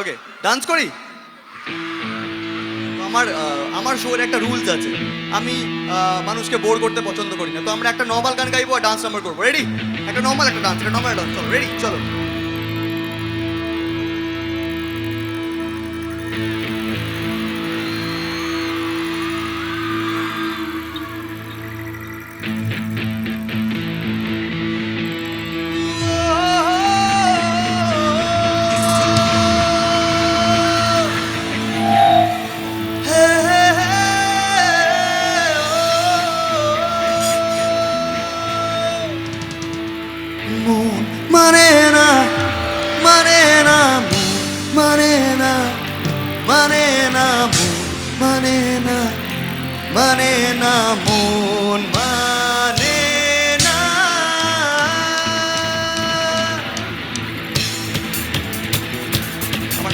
ওকে dance করি? আমার আমার শোয়ের একটা রুলস আছে। আমি মানুষকে বোর করতে পছন্দ করি না। তো আমরা একটা নর্মাল গান গাইবো আর ডান্স নাম্বার করব। রেডি একটা নর্মাল একটা ডান্স একটা নর্মাল ডান্স চলো রেডি চলো। মানে না মন মানে না। আমার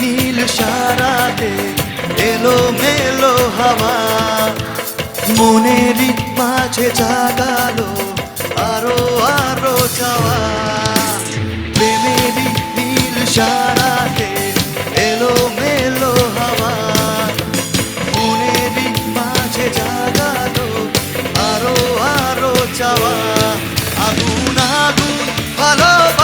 নীল সারাতে এলো হাওয়া মনেরই মাঝে জাগালো, আরও আরও চাওয়া। প্রেমেরই নীল সারাতে এলো মেলো হাওয়া। মনেরই মাঝে জাগালো, আরও আরও চাওয়া। আগুন আগুন, ভালোবাসা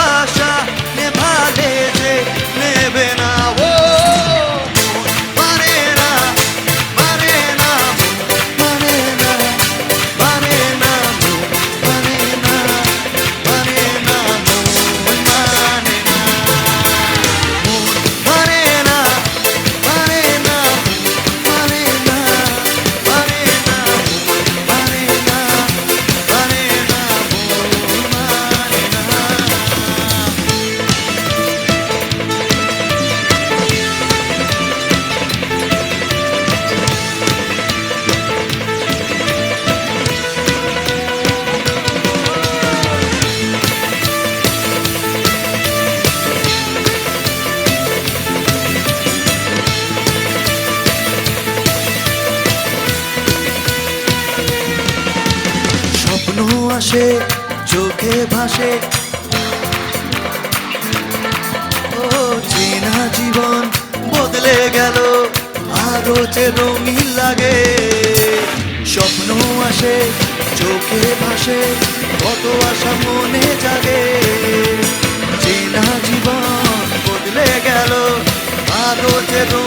আসে? চোখে ভাসে। ও, চেনা জীবন বদলে গেল, আরও যে রঙিন লাগে। স্বপ্ন আসে, চোখে ভাসে, কত আশা মনে জাগে। চেনা জীবন বদলে গেল, আরও যে